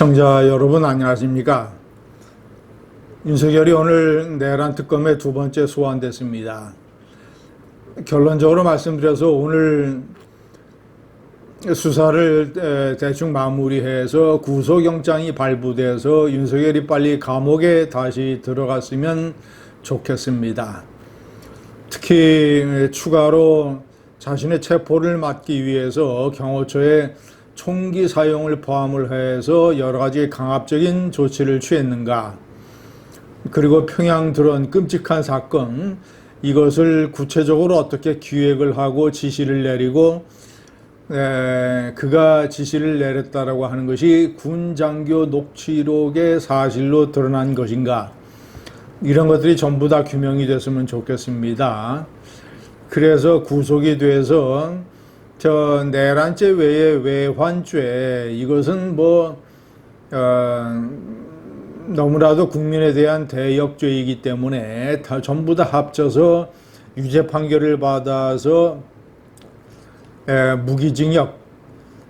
시청자 여러분 안녕하십니까? 윤석열이 오늘 내란 특검의 두 번째 소환됐습니다. 결론적으로 말씀드려서 오늘 수사를 에, 대충 마무리해서 구속영장이 발부돼서 윤석열이 빨리 감옥에 다시 들어갔으면 좋겠습니다. 특히 추가로 자신의 체포를 막기 위해서 경호처에 총기 사용을 포함을 해서 여러 가지 강압적인 조치를 취했는가. 그리고 평양 드론 끔찍한 사건, 이것을 구체적으로 어떻게 기획을 하고 지시를 내리고, 에, 그가 지시를 내렸다라고 하는 것이 군 장교 녹취록의 사실로 드러난 것인가. 이런 것들이 전부 다 규명이 됐으면 좋겠습니다. 그래서 구속이 돼서 저 내란죄 외에 외환죄 이것은 뭐 어, 너무나도 국민에 대한 대역죄이기 때문에 다 전부 다 합쳐서 유죄 판결을 받아서 에, 무기징역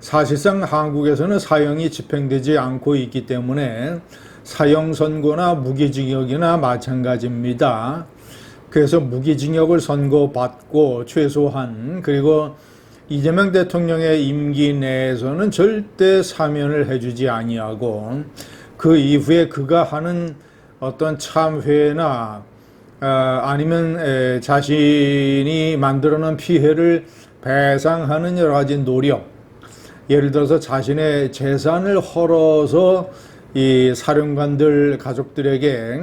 사실상 한국에서는 사형이 집행되지 않고 있기 때문에 사형 선고나 무기징역이나 마찬가지입니다. 그래서 무기징역을 선고받고 최소한 그리고 이재명 대통령의 임기 내에서는 절대 사면을 해주지 아니하고 그 이후에 그가 하는 어떤 참회나 어, 아니면 에, 자신이 만들어놓은 피해를 배상하는 여러 가지 노력 예를 들어서 자신의 재산을 헐어서 이 사령관들 가족들에게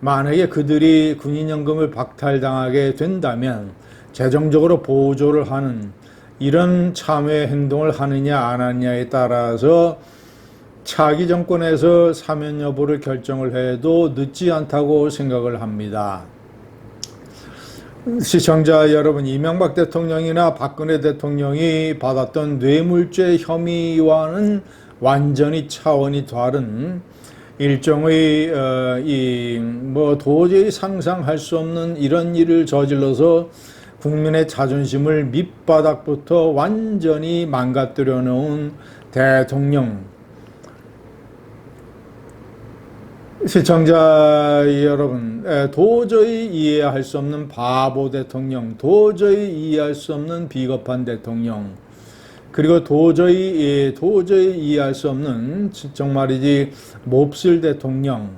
만약에 그들이 군인연금을 박탈당하게 된다면 재정적으로 보조를 하는 이런 참회 행동을 하느냐 안 하느냐에 따라서 차기 정권에서 사면 여부를 결정을 해도 늦지 않다고 생각을 합니다. 시청자 여러분, 이명박 대통령이나 박근혜 대통령이 받았던 뇌물죄 혐의와는 완전히 차원이 다른 일종의 어, 이뭐 도저히 상상할 수 없는 이런 일을 저질러서 국민의 자존심을 밑바닥부터 완전히 망가뜨려 놓은 대통령. 시청자 여러분, 도저히 이해할 수 없는 바보 대통령, 도저히 이해할 수 없는 비겁한 대통령, 그리고 도저히, 예, 도저히 이해할 수 없는 정말이지 몹쓸 대통령,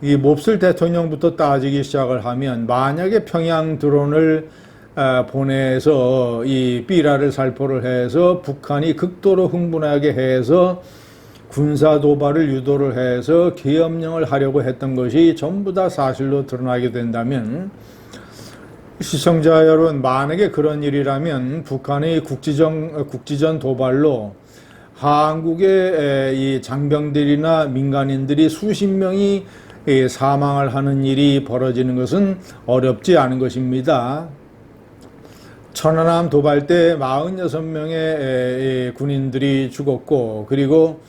이 몹쓸 대통령부터 따지기 시작을 하면 만약에 평양 드론을 아, 보내서 이 삐라를 살포를 해서 북한이 극도로 흥분하게 해서 군사 도발을 유도를 해서 계엄령을 하려고 했던 것이 전부 다 사실로 드러나게 된다면 시청자 여러분 만약에 그런 일이라면 북한의 국지정 국지전 도발로 한국의 이 장병들이나 민간인들이 수십 명이 사망을 하는 일이 벌어지는 것은 어렵지 않은 것입니다. 천안함 도발 때 46명의 군인들이 죽었고 그리고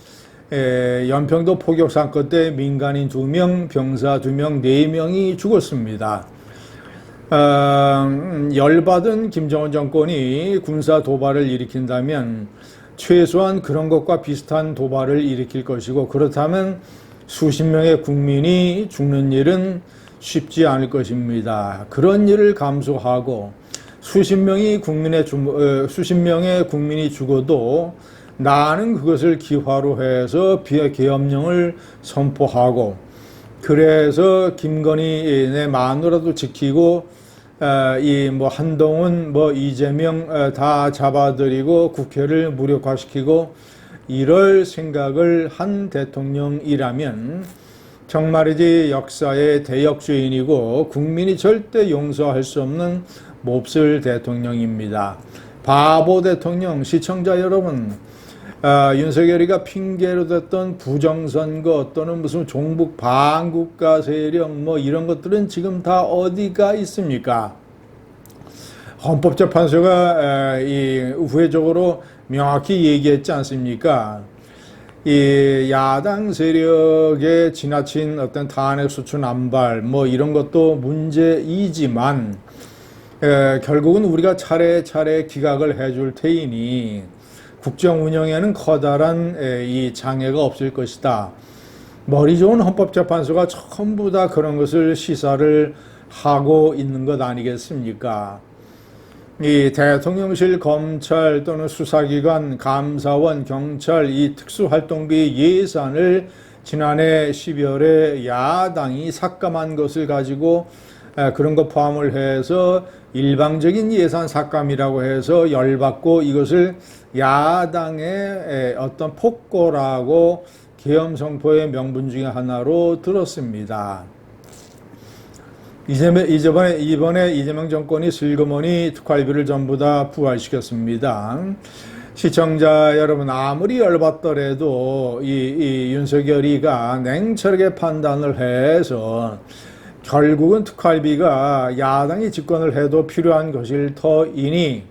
연평도 포격 사건 때 민간인 2명, 병사 2명, 4명이 죽었습니다. 어, 열받은 김정은 정권이 군사 도발을 일으킨다면 최소한 그런 것과 비슷한 도발을 일으킬 것이고 그렇다면 수십 명의 국민이 죽는 일은 쉽지 않을 것입니다. 그런 일을 감수하고 수십 명이 국민의 주, 수십 명의 국민이 죽어도 나는 그것을 기화로 해서 비해 계엄령을 선포하고 그래서 김건희의 마누라도 지키고 이 뭐 한동훈 뭐 이재명 다 잡아들이고 국회를 무력화시키고 이럴 생각을 한 대통령이라면 정말이지 역사의 대역죄인이고 국민이 절대 용서할 수 없는 몹쓸 대통령입니다. 바보 대통령 시청자 여러분 아, 윤석열이가 핑계로 됐던 부정선거 또는 무슨 종북 반국가 세력 뭐 이런 것들은 지금 다 어디가 있습니까? 헌법재판소가 이 우회적으로 명확히 얘기했지 않습니까? 이 야당 세력의 지나친 어떤 탄핵 수출 남발 뭐 이런 것도 문제이지만 에, 결국은 우리가 차례차례 기각을 해줄 테이니 국정 운영에는 커다란 에, 이 장애가 없을 것이다. 머리 좋은 헌법재판소가 전부 다 그런 것을 시사를 하고 있는 것 아니겠습니까? 이 대통령실, 검찰 또는 수사기관, 감사원, 경찰 이 특수활동비 예산을 지난해 12월에 야당이 삭감한 것을 가지고 에, 그런 것 포함을 해서 일방적인 예산 삭감이라고 해서 열받고 이것을 야당의 에, 어떤 폭거라고 계엄 선포의 명분 중에 하나로 들었습니다. 이재명, 이번에, 이번에 이재명 정권이 슬그머니 특활비를 전부 다 부활시켰습니다. 시청자 여러분, 아무리 열받더라도 이, 이 윤석열이가 냉철하게 판단을 해서 결국은 특활비가 야당이 집권을 해도 필요한 것일 터이니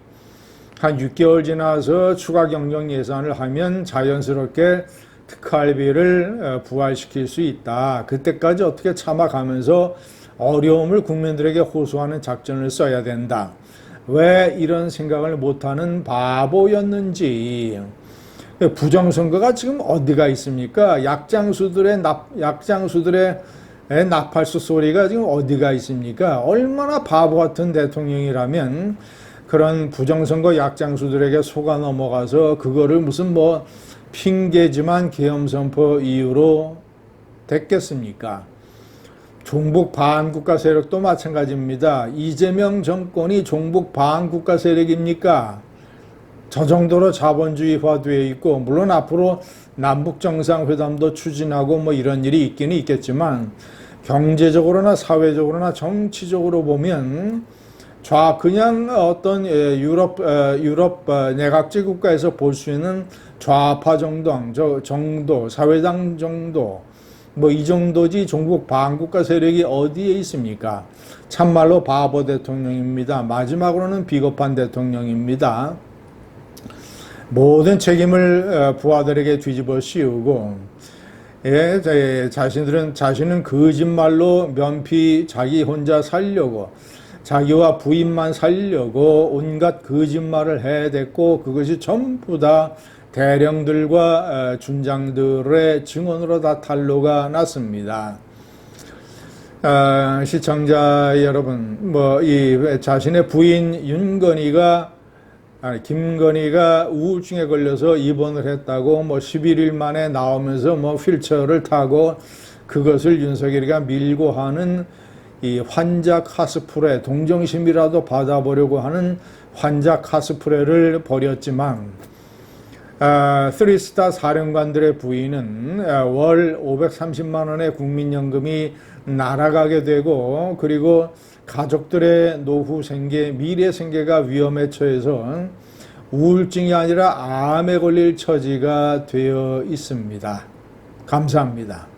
한 6개월 지나서 추가 경정 예산을 하면 자연스럽게 특활비를 어, 부활시킬 수 있다. 그때까지 어떻게 참아가면서 어려움을 국민들에게 호소하는 작전을 써야 된다. 왜 이런 생각을 못하는 바보였는지. 부정선거가 지금 어디가 있습니까? 약장수들의 납, 약장수들의 나팔수 소리가 지금 어디가 있습니까? 얼마나 바보 같은 대통령이라면 그런 부정선거 약장수들에게 속아 넘어가서 그거를 무슨 뭐 핑계지만 계엄선포 이유로 됐겠습니까? 종북 반국가 세력도 마찬가지입니다. 이재명 정권이 종북 반국가 세력입니까? 저 정도로 자본주의화되어 있고 물론 앞으로 남북 정상회담도 추진하고 뭐 이런 일이 있기는 있겠지만 경제적으로나 사회적으로나 정치적으로 보면 좌 그냥 어떤 예, 유럽 어, 유럽 어, 내각제 국가에서 볼 수 있는 좌파 정당 저 정도 사회당 정도 뭐 이 정도지 종북 반국가 세력이 어디에 있습니까? 참말로 바보 대통령입니다. 마지막으로는 비겁한 대통령입니다. 모든 책임을 어, 부하들에게 뒤집어 씌우고 예, 자, 자신들은 자신은 거짓말로 면피 자기 혼자 살려고 자기와 부인만 살려고 온갖 거짓말을 해댔고 그것이 전부 다 대령들과 어, 준장들의 증언으로 다 탄로가 났습니다. 어, 시청자 여러분, 뭐 이 자신의 부인 윤건희가 아니, 김건희가 우울증에 걸려서 입원을 했다고 뭐 11일 만에 나오면서 뭐 휠체어를 타고 그것을 윤석열이가 밀고 하는 이 환자 카스프레 동정심이라도 받아보려고 하는 환자 카스프레를 벌였지만 아, 쓰리스타 사령관들의 부인은 아, 월 530만 원의 국민연금이 날아가게 되고 그리고 가족들의 노후 생계, 미래 생계가 위험에 처해서 우울증이 아니라 암에 걸릴 처지가 되어 있습니다. 감사합니다.